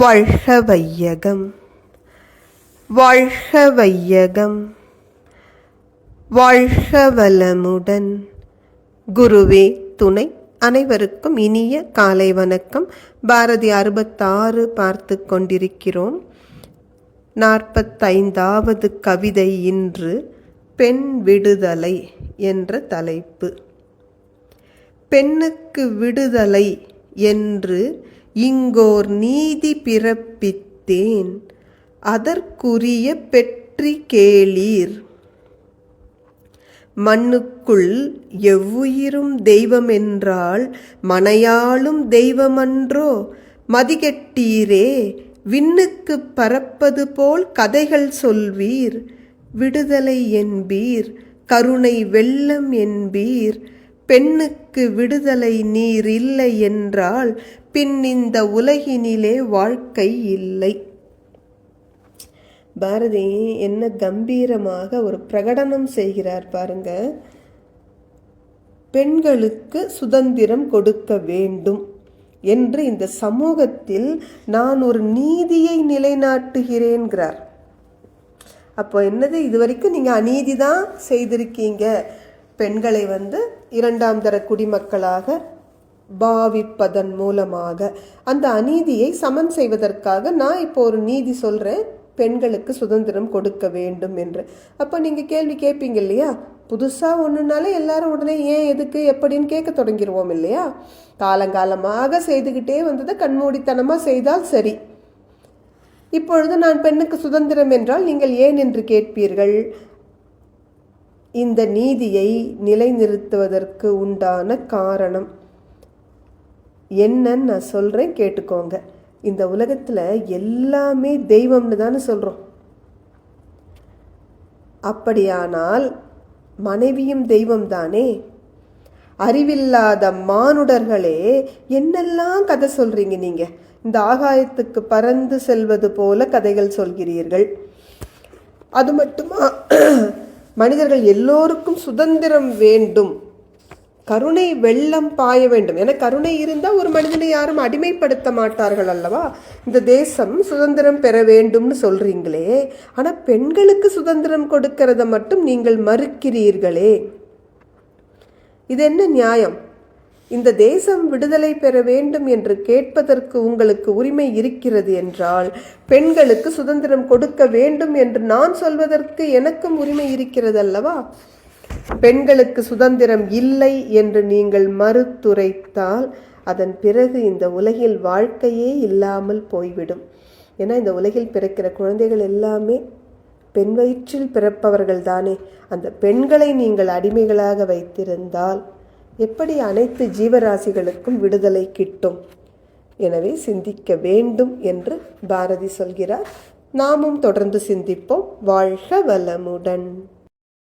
வாழ்க வையகம் வாழ்க வையகம் வாழ்க வளமுடன் குருவே துணை. அனைவருக்கும் இனிய காலை வணக்கம். பாரதி அறுபத்தாறு பார்த்து கொண்டிருக்கிறோம். நாற்பத்தைந்தாவது கவிதை இன்று பெண் விடுதலை என்ற தலைப்பு. பெண்ணுக்கு விடுதலை என்று இங்கோர் நீதி பிறப்பித்தேன் அதற்குரிய பெற்றி கேளீர். மண்ணுக்குள் எவ்வுயிரும் தெய்வமென்றால் மனையாளும் தெய்வமன்றோ? மதிகெட்டீரே விண்ணுக்கு பறப்பது போல் கதைகள் சொல்வீர். விடுதலை என்பீர் கருணை வெள்ளம் என்பீர். பெண்ணுக்கு விடுதலை நீர் இல்லை என்றால் பின் இந்த உலகினிலே வாழ்க்கை இல்லை. பாரதி என்ன கம்பீரமாக ஒரு பிரகடனம் செய்கிறார் பாருங்க. பெண்களுக்கு சுதந்திரம் கொடுக்க வேண்டும் என்று இந்த சமூகத்தில் நான் ஒரு நீதியை நிலைநாட்டுகிறேன்கிறார். அப்போ என்னது? இது வரைக்கும் நீங்கள் அநீதி தான் செய்திருக்கீங்க. பெண்களை வந்து இரண்டாம் தர குடிமக்களாக பாவிப்பதன் மூலமாக அந்த அநீதியை சமன் செய்வதற்காக நான் இப்போ ஒரு நீதி சொல்கிறேன் பெண்களுக்கு சுதந்திரம் கொடுக்க வேண்டும் என்று. அப்போ நீங்கள் கேள்வி கேட்பீங்க இல்லையா? புதுசாக ஒன்றுனாலே எல்லாரும் உடனே ஏன் எதுக்கு எப்படின்னு கேட்க தொடங்கிடுவோம் இல்லையா? காலங்காலமாக செய்துக்கிட்டே வந்ததை கண்மூடித்தனமாக செய்தால் சரி. இப்பொழுது நான் பெண்ணுக்கு சுதந்திரம் என்றால் நீங்கள் ஏன் என்று கேட்பீர்கள்? இந்த நீதியை நிலைநிறுத்துவதற்கு உண்டான காரணம் என்னன்னு நான் சொல்கிறேன் கேட்டுக்கோங்க. இந்த உலகத்தில் எல்லாமே தெய்வம்னு தானே சொல்கிறோம் அப்படியானால் மனைவியும் தெய்வம் தானே? அறிவில்லாத மானுடர்களே என்னெல்லாம் கதை சொல்கிறீங்க நீங்கள் இந்த ஆகாயத்துக்கு பறந்து செல்வது போல கதைகள் சொல்கிறீர்கள். அது மட்டுமா? மனிதர்கள் எல்லோருக்கும் சுதந்திரம் வேண்டும். கருணை வெள்ளம் பாய வேண்டும். என கருணை இருந்தால் ஒரு மனிதனை யாரும் அடிமைப்படுத்த மாட்டார்கள் அல்லவா? இந்த தேசம் சுதந்திரம் பெற வேண்டும்னு சொல்றீங்களே. ஆனால் பெண்களுக்கு சுதந்திரம் கொடுக்கறத மட்டும் நீங்கள் மறுக்கிறீர்களே. இது என்ன நியாயம்? இந்த தேசம் விடுதலை பெற வேண்டும் என்று கேட்பதற்கு உங்களுக்கு உரிமை இருக்கிறது என்றால் பெண்களுக்கு சுதந்திரம் கொடுக்க வேண்டும் என்று நான் சொல்வதற்கு எனக்கும் உரிமை இருக்கிறது அல்லவா பெண்களுக்கு சுதந்திரம் இல்லை என்று நீங்கள் மறுத்துரைத்தால் அதன் பிறகு இந்த உலகில் வாழ்க்கையே இல்லாமல் போய்விடும். ஏன்னா இந்த உலகில் பிறக்கிற குழந்தைகள் எல்லாமே பெண் வயிற்றில் பிறப்பவர்கள் தானே அந்த பெண்களை நீங்கள் அடிமைகளாக வைத்திருந்தால் எப்படி அனைத்து ஜீவராசிகளுக்கும் விடுதலை கிட்டும்? எனவே சிந்திக்க வேண்டும் என்று பாரதி சொல்கிறார். நாமும் தொடர்ந்து சிந்திப்போம். வாழ்க வளமுடன்.